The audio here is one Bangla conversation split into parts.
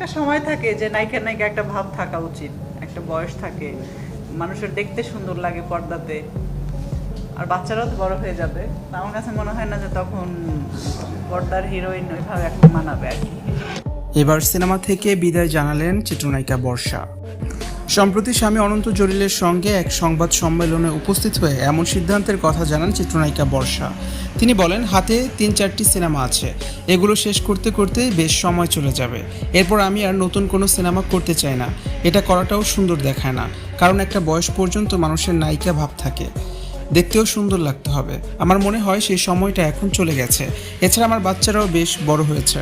একটা সময় থাকে যে নায়িকা নায়িকা একটা ভাব থাকা উচিত, একটা বয়স থাকে, মানুষের দেখতে সুন্দর লাগে পর্দাতে, আর বাচ্চারাও তো বড় হয়ে যাবে। আমার কাছে মনে হয় না যে তখন পর্দার হিরোইন ওইভাবে এখন মানাবে আর কি। এবার সিনেমা থেকে বিদায় জানালেন চিত্রনায়িকা বর্ষা। সম্প্রতি স্বামী অনন্ত জলিলের সঙ্গে এক সংবাদ সম্মেলনে উপস্থিত হয়ে এমন সিদ্ধান্তের কথা জানান চিত্রনায়িকা বর্ষা। তিনি বলেন, হাতে তিন চারটি সিনেমা আছে। এগুলো শেষ করতে করতে বেশ সময় চলে যাবে। এরপর আমি আর নতুন কোনো সিনেমা করতে চাই না। এটা করাটাও সুন্দর দেখায় না, কারণ একটা বয়স পর্যন্ত মানুষের নায়িকা ভাব থাকে। দেখতেও সুন্দর লাগতে হবে। আমার মনে হয় সেই সময়টা এখন চলে গেছে। এছাড়া আমার বাচ্চারাও বেশ বড় হয়েছে।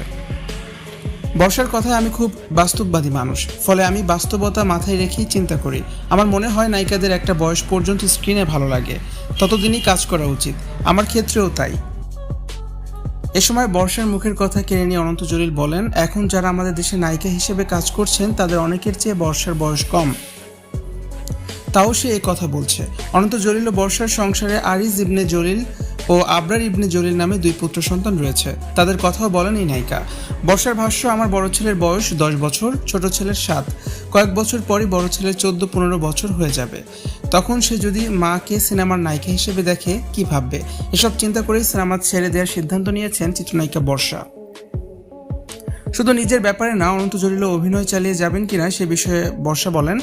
বর্ষার কথায় আমি খুব বাস্তববাদী মানুষ। ফলে আমি বাস্তবতা মাথায় রেখেই চিন্তা করি। আমার মনে হয় নায়িকাদের একটা বয়স পর্যন্ত স্ক্রিনে ভালো লাগে। ততদিনই কাজ করা উচিত। আমার ক্ষেত্রেও তাই। এ সময় বর্ষার মুখের কথা কেড়ে নিয়ে অনন্ত জলিল বলেন, এখন যারা আমাদের দেশে নায়িকা হিসেবে কাজ করছেন, তাদের অনেকের চেয়ে বর্ষার বয়স কম। তাও সে এই কথা বলছে। অনন্ত জলিল ও বর্ষার সংসারে আরিজ ইবনে জলিল ও আবরার ইবনে জলিল নামে দুই পুত্র সন্তান রয়েছে। তাদের কথাও বলেন এই নায়িকা। বর্ষার ভাষ্য, আমার বড় ছেলের বয়স দশ বছর, ছোট ছেলের সাত। কয়েক বছর পরই বড় ছেলের চোদ্দ পনেরো বছর হয়ে যাবে। তখন সে যদি মাকে সিনেমার নায়িকা হিসেবে দেখে, কি ভাববে? এসব চিন্তা করেই সিনেমা ছেড়ে দেওয়ার সিদ্ধান্ত নিয়েছেন চিত্রনায়িকা বর্ষা। শুধু নিজের ব্যাপারে না, অনন্ত জলিল অভিনয় চালিয়ে যাবেন কিনা সে বিষয়ে বর্ষা বলেন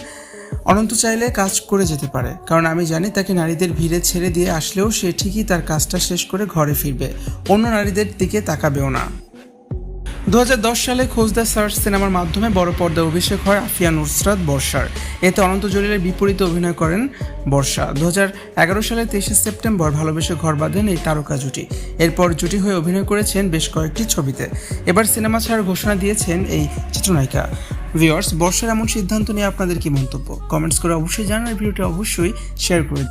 অনন্ত চাইলে কাজ করে যেতে পারে, কারণ আমি জানি তাকে নারীদের ভিড়ে ছেড়ে দিয়ে আসলেও সে ঠিকই তার কাজটা শেষ করে ঘরে ফিরবে, অন্য নারীদের দিকে তাকাবেও না। দু সালে খোঁজ দ্য সার্চ সিনেমার মাধ্যমে বড় পর্দায় অভিষেক হয় আফিয়া নুসরাত বর্ষার। এতে অনন্ত জলিলের বিপরীতে অভিনয় করেন বর্ষা। দু সালে তেইশে সেপ্টেম্বর ভালোবেসে ঘর বাঁধেন এই তারকা জুটি। এরপর জুটি হয়ে অভিনয় করেছেন বেশ কয়েকটি ছবিতে। এবার সিনেমা ছাড়ার ঘোষণা দিয়েছেন এই চিত্রনায়িকা। ভিওয়ার্স বর্ষার এমন সিদ্ধান্ত নিয়ে আপনাদের কি মন্তব্য কমেন্টস করে অবশ্যই জানার ভিডিওটি অবশ্যই শেয়ার করে।